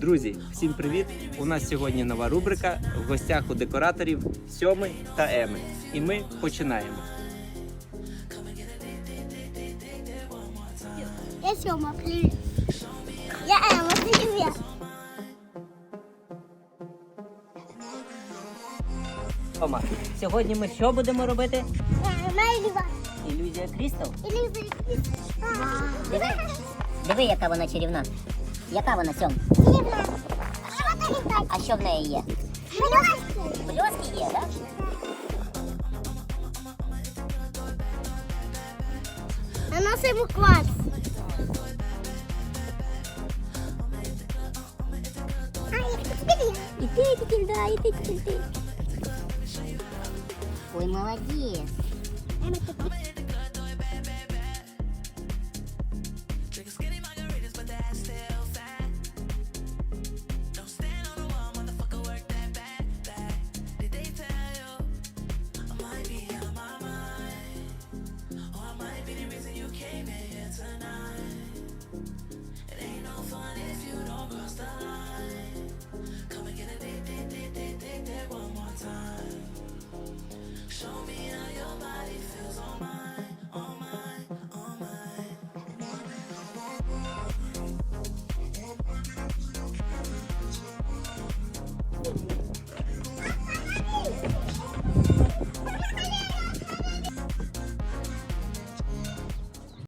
Друзі, всім привіт! У нас сьогодні нова рубрика в гостях у декораторів Сьоми та Еми. І ми починаємо. Я Сёма, привет. Я Эмма, привет. Тома, сьогодні ми що будемо робити? Наливай. Ілюзія Крістал. Или закрыть. Диви, диви, яка вона чарівна. Яка вона сьом? А що в неї є? Бльоски є, так? Наносимо кварц. І ти, тільки, да, і ти, тільки, ти. Ой, молодець.